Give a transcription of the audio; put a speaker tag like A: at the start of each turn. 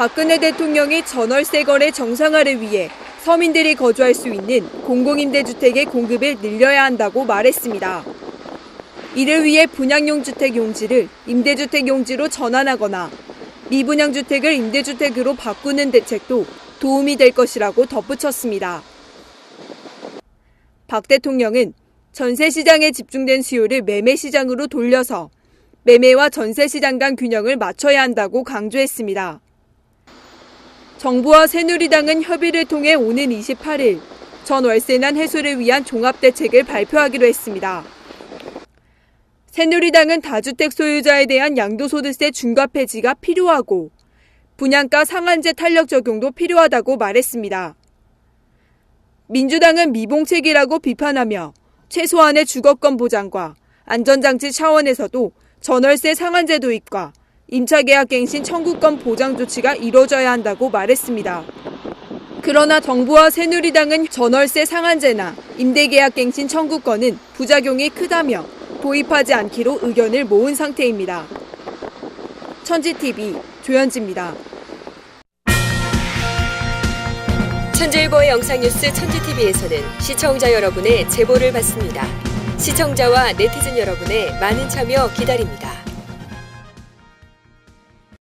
A: 박근혜 대통령이 전월세 거래 정상화를 위해 서민들이 거주할 수 있는 공공임대주택의 공급을 늘려야 한다고 말했습니다. 이를 위해 분양용 주택 용지를 임대주택 용지로 전환하거나 미분양 주택을 임대주택으로 바꾸는 대책도 도움이 될 것이라고 덧붙였습니다. 박 대통령은 전세 시장에 집중된 수요를 매매 시장으로 돌려서 매매와 전세 시장 간 균형을 맞춰야 한다고 강조했습니다. 정부와 새누리당은 협의를 통해 오는 28일 전 월세난 해소를 위한 종합대책을 발표하기로 했습니다. 새누리당은 다주택 소유자에 대한 양도소득세 중과 폐지가 필요하고 분양가 상한제 탄력 적용도 필요하다고 말했습니다. 민주당은 미봉책이라고 비판하며 최소한의 주거권 보장과 안전장치 차원에서도 전월세 상한제 도입과 임차계약갱신 청구권 보장 조치가 이뤄져야 한다고 말했습니다. 그러나 정부와 새누리당은 전월세 상한제나 임대계약갱신 청구권은 부작용이 크다며 도입하지 않기로 의견을 모은 상태입니다. 천지TV 조현지입니다.
B: 천재일보의 영상뉴스 천지TV에서는 시청자 여러분의 제보를 받습니다. 시청자와 네티즌 여러분의 많은 참여 기다립니다.